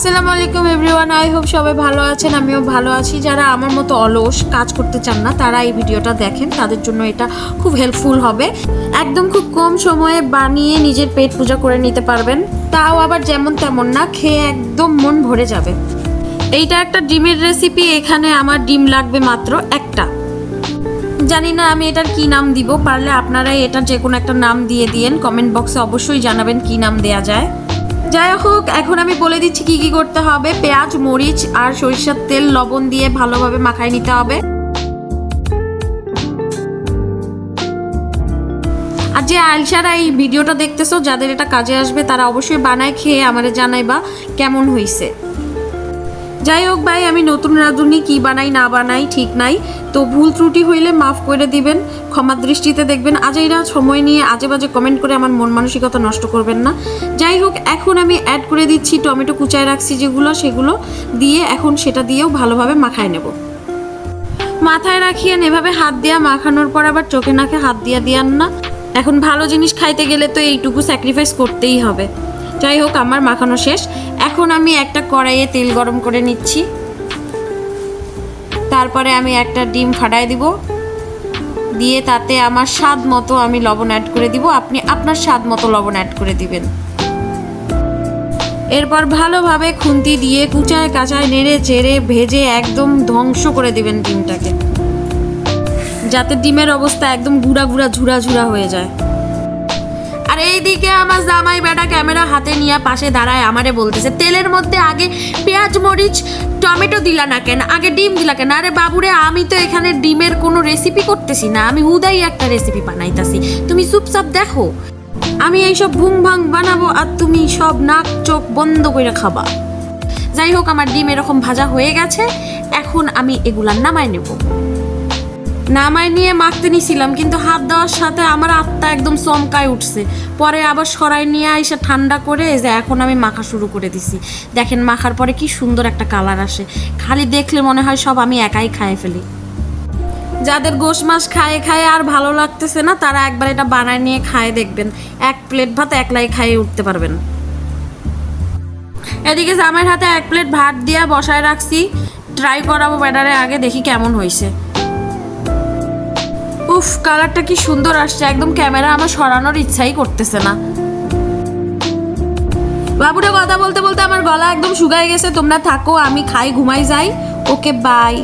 আসসালামু আলাইকুম everyone, I hope সবাই ভালো আছেন, আমিও ভালো আছি। যারা আমার মতো অলস কাজ করতে চান না, তারা এই ভিডিওটা দেখেন, তাদের জন্য এটা খুব হেল্পফুল হবে। একদম খুব কম সময়ে বানিয়ে নিজের পেট পূজা করে নিতে পারবেন। তাও আবার যেমন তেমন না, খেয়ে একদম মন ভরে যাবে। এইটা একটা ডিমের রেসিপি এখানে আমার ডিম লাগবে মাত্র একটা। জানি না আমি এটার কি নাম দিব, পারলে আপনারাই এটার যে কোনো একটা নাম দিয়ে দিয়েন। কমেন্ট বক্সে অবশ্যই জানাবেন কি নাম দেয়া যায়। যাই হোক, এখন আমি বলে দিচ্ছি কি কি করতে হবে। পেঁয়াজ, মরিচ আর সরিষার তেল, লবণ দিয়ে ভালোভাবে মাখায় নিতে হবে। আর যে আলসারা এই ভিডিওটা দেখতেছো, যাদের এটা কাজে আসবে, তারা অবশ্যই বানায় খেয়ে আমারে জানাইবা কেমন হইছে। যাই হোক ভাই, আমি নতুন রাঁধুনি কি বানাই না বানাই ঠিক নাই। তো ভুল ত্রুটি হইলে মাফ করে দিবেন, ক্ষমা দৃষ্টিতে দেখবেন। আজেইরা, সময় নিয়ে আজে বাজে কমেন্ট করে আমার মন মানসিকতা নষ্ট করবেন না। যাই হোক, এখন আমি অ্যাড করে দিচ্ছি টমেটো কুচায় রাখছি যেগুলো, সেগুলো দিয়ে এখন সেটা দিয়েও ভালোভাবে মাখায় নেব। মাথায় রাখিয়েন, এভাবে হাত দিয়া মাখানোর পর আবার চোখে নাকে হাত দিয়া দিয়ান না। এখন ভালো জিনিস খাইতে গেলে তো এইটুকু স্যাক্রিফাইস করতেই হবে। যাই হোক, আমার মাখানো শেষ। এখন আমি একটা কড়াইয়ে তেল গরম করে নিচ্ছি। তারপরে আমি একটা ডিম ফাটাই দিব। দিয়ে তাতে আমার স্বাদ মতো আমি লবণ অ্যাড করে দিব। আপনি আপনার স্বাদ মতো লবণ অ্যাড করে দিবেন। এরপর ভালোভাবে খুন্তি দিয়ে কুচায় কাঁচায় নেড়ে চেড়ে ভেজে একদম ধ্বংস করে দিবেন ডিমটাকে। যাতে ডিমের অবস্থা একদম গুড়া গুড়া ঝুরা ঝুরা হয়ে যায়। আর এইদিকে আমার জামাই বেটা ক্যামেরা হাতে নিয়ে পাশে দাঁড়ায় আমারে বলতেছে, তেলের মধ্যে আগে পেঁয়াজ, মরিচ, টমেটো দিলা না কেন? আগে ডিম দিলা কেন? আরে বাবুরে, আমি তো এখানে ডিমের কোনো রেসিপি করতেছি না, আমি হুদাই একটা রেসিপি বানাইতাছি। তুমি চুপচাপ দেখো, আমি এইসব ভুং ভাং বানাবো আর তুমি সব নাক, চোখ বন্ধ করে খাবা। যাই হোক, আমার ডিম এরকম ভাজা হয়ে গেছে, এখন আমি এগুলা নামায় নেব। নামায় নিয়ে মাখতে নিছিলাম, কিন্তু হাত দেওয়ার সাথে আমার আত্মা একদম চমকায় উঠছে। পরে আবার সরাই নিয়ে এসে ঠান্ডা করে যে এখন আমি মাখা শুরু করে দিছি। দেখেন মাখার পরে কি সুন্দর একটা কালার আসে। খালি দেখলে মনে হয় সব আমি একাই খায় ফেলি। যাদের গোশ মাছ খায়ে খায়ে আর ভালো লাগতেছে না, তারা একবার এটা বানায় নিয়ে খায় দেখবেন। এক প্লেট ভাত একলাই খাইয়ে উঠতে পারবেন। এদিকে জামের হাতে এক প্লেট ভাত দিয়া বসায় রাখছি। ট্রাই করাবো ব্যাটারে আগে, দেখি কেমন হয়েছে উফ, কালারটা কি সুন্দর আসছে। একদম ক্যামেরা আমার সরানোর ইচ্ছাই করতেছে না। বাবুটা কথা বলতে বলতে আমার গলা একদম শুকায় গেছে। তোমরা থাকো, আমি খাই, ঘুমাই যাই। Okay bye